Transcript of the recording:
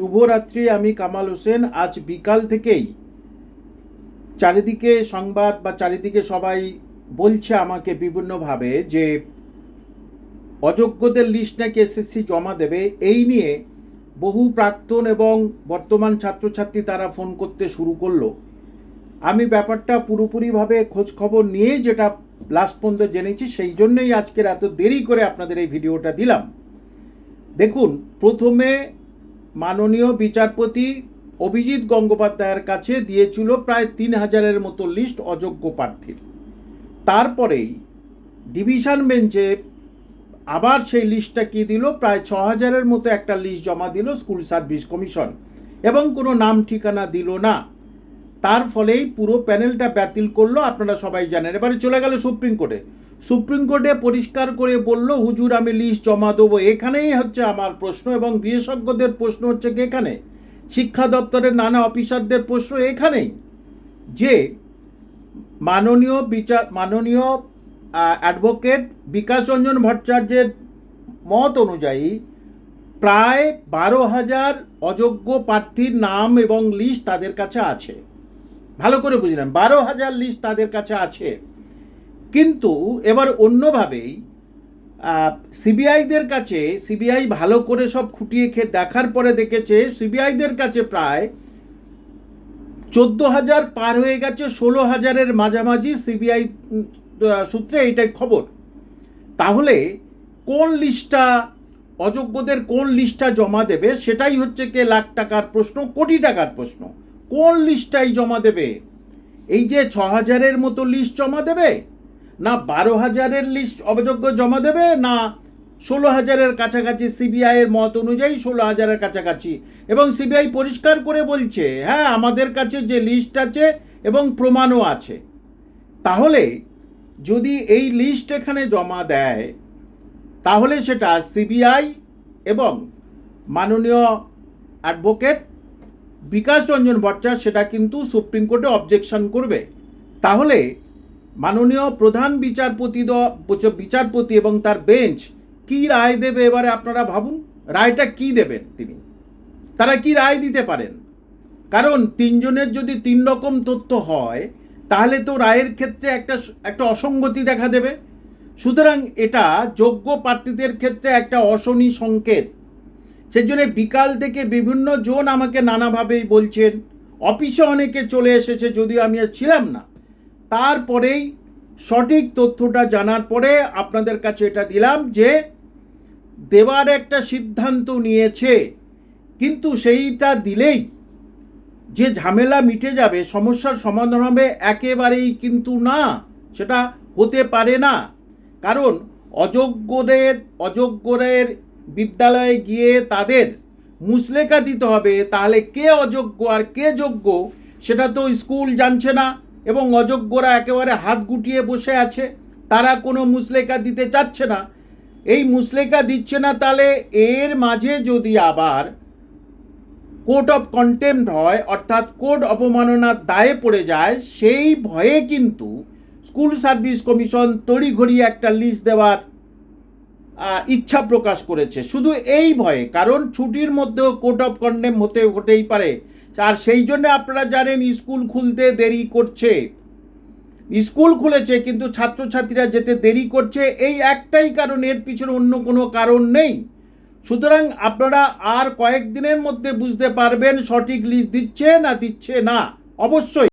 শুভরাত্রি আমি কামাল হোসেন। আজ বিকাল থেকেই চারিদিকে সংবাদ বা চারিদিকে সবাই বলছে আমাকে বিভিন্নভাবে যে অযোগ্যদের লিস্ট নাকি এসএসসি জমা দেবে। এই নিয়ে বহু প্রাক্তন এবং বর্তমান ছাত্রছাত্রী তারা ফোন করতে শুরু করল। আমি ব্যাপারটা পুরোপুরিভাবে খোঁজ খবর নিয়ে যেটা লাস্ট পর্যন্ত জেনেছি, সেই জন্যই আজকের এত দেরি করে আপনাদের এই ভিডিওটা দিলাম। দেখুন, প্রথমে মাননীয় বিচারপতি অভিজিৎ গঙ্গোপাধ্যায়ের কাছে দিয়েছিল প্রায় তিন হাজারের মতো লিস্ট অযোগ্য প্রার্থীর। তারপরেই ডিভিশন বেঞ্চে আবার সেই লিস্টটা কি দিল? প্রায় ছ হাজারের মতো একটা লিস্ট জমা দিল স্কুল সার্ভিস কমিশন এবং কোনো নাম ঠিকানা দিল না। তার ফলেই পুরো প্যানেলটা বাতিল করল। আপনারা সবাই জানেন। এবারে চলে গেল সুপ্রিম কোর্টে। সুপ্রিম কোর্টে পরিষ্কার করে বলল, হুজুর, আমি লিস্ট জমা দেবো। এখানেই হচ্ছে আমার প্রশ্ন এবং বিশেষজ্ঞদের প্রশ্ন হচ্ছে কি এখানে? শিক্ষা দপ্তরের নানা অফিসারদের প্রশ্ন এখানেই। যে মাননীয় বিচার, মাননীয় অ্যাডভোকেট বিকাশ রঞ্জন ভট্টাচার্যের মত অনুযায়ী প্রায় বারো হাজার অযোগ্য প্রার্থীর নাম এবং লিস্ট তাদের কাছে আছে। ভালো করে বুঝলেন বারো হাজার লিস্ট তাদের কাছে আছে। কিন্তু এবার অন্যভাবেই সিবিআইদের কাছে, সিবিআই ভালো করে সব খুঁটিয়ে খেয়ে দেখার পরে দেখেছে, সিবিআইদের কাছে প্রায় চোদ্দ হাজার পার হয়ে গেছে ষোলো হাজারের মাঝামাঝি সিবিআই সূত্রে এইটাই খবর। তাহলে কোন লিস্টটা অযোগ্যদের কোন লিস্টটা জমা দেবে, সেটাই হচ্ছে কে লাখ টাকার প্রশ্ন, কোটি টাকার প্রশ্ন। কোন লিস্টটাই জমা দেবে? এই যে ছ হাজারের মতো লিস্ট জমা দেবে না বারো হাজারের লিস্ট অযোগ্য জমা দেবে, না ষোলো হাজারের কাছাকাছি সিবিআইয়ের মত অনুযায়ী ষোলো হাজারের কাছাকাছি। এবং সিবিআই পরিষ্কার করে বলছে হ্যাঁ আমাদের কাছে যে লিস্ট আছে এবং প্রমাণও আছে। তাহলে যদি এই লিস্ট এখানে জমা দেয়, তাহলে সেটা সিবিআই এবং মাননীয় অ্যাডভোকেট বিকাশ রঞ্জন ভট্টাচার্য, সেটা কিন্তু সুপ্রিম কোর্টে অবজেকশন করবে। তাহলে মাননীয় প্রধান বিচারপতি বিচারপতি এবং তার বেঞ্চ কি রায় দেবে এবারে আপনারা ভাবুন? রায়টা কি দেবেন তিনি? তারা কি রায় দিতে পারেন? কারণ তিনজনের যদি তিন রকম তথ্য হয়, তাহলে তো রায়ের ক্ষেত্রে একটা একটা অসঙ্গতি দেখা দেবে। সুতরাং এটা যোগ্য প্রার্থীদের ক্ষেত্রে একটা অশনি সংকেত। সেই জন্য বিকাল থেকে বিভিন্ন জন আমাকে নানাভাবেই বলছেন। অফিসে অনেকে চলে এসেছে, যদিও আমি আর ছিলাম না। তারপরেই সঠিক তথ্যটা জানার পরে আপনাদের কাছে এটা দিলাম যে দেওয়ার একটা সিদ্ধান্ত নিয়েছে, কিন্তু সেইটা দিলেই যে ঝামেলা মিটে যাবে, সমস্যার সমাধান হবে একেবারেই কিন্তু না, সেটা হতে পারে না। কারণ অযোগ্যদের অযোগ্যদের বিদ্যালয়ে গিয়ে তাদের মুসলেকা দিতে হবে, তাহলে কে অযোগ্য আর কে যোগ্য সেটা তো স্কুল জানছে না। এবং অযোগ্যরা একেবারে হাত গুটিয়ে বসে আছে, তারা কোনো মুসলেকা দিতে চাচ্ছে না। এই মুসলেকা দিচ্ছে না তাহলে এর মাঝে যদি আবার কোর্ট অফ কন্টেম্প হয়, অর্থাৎ কোর্ট অপমাননার দায়ে পড়ে যায়, সেই ভয়ে কিন্তু স্কুল সার্ভিস কমিশন তড়িঘড়ি একটা লিস্ট দেওয়ার ইচ্ছা প্রকাশ করেছে। শুধু এই ভয়ে, কারণ ছুটির মধ্যেও কোর্ট অফ কন্ডেম হতে, হতেই পারে। আর সেই জন্য আপনারা জানেন স্কুল খুলতে দেরি করছে। স্কুল খুলেছে কিন্তু ছাত্রছাত্রীরা যেতে দেরি করছে, এই একটাই কারণ, এর পিছনে অন্য কোনো কারণ নেই। সুতরাং আপনারা আর কয়েকদিনের মধ্যে বুঝতে পারবেন সঠিক লিস্ট দিচ্ছে না দিচ্ছে না। অবশ্যই।